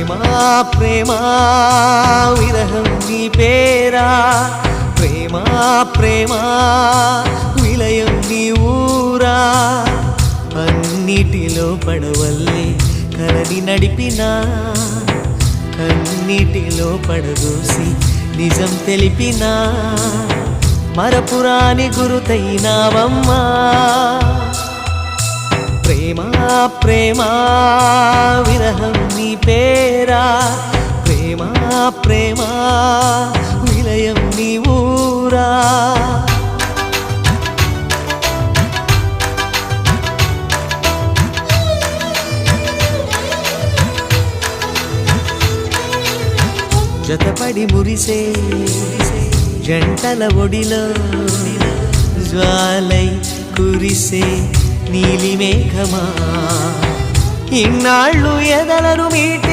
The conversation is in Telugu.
ప్రేమ ప్రేమ విరహం నీ పేరా? ప్రేమ ప్రేమ విలయం నీ ఊరా? అన్నిటిలో పడవల్లే కలని నడిపినా? కన్నిటిలో పడదోసి నిజం తెలిపినా? మరపురాని గురుతైనావమ్మా. ప్రేమ ప్రేమ ప్రేమ నిలయం నీ ఊరా? జతపడి మురిసే జంటల ఒడిలో జ్వాలై కురిసే నీలి మేఘమా ఇన్నాళ్ళు ఎదలను మీటి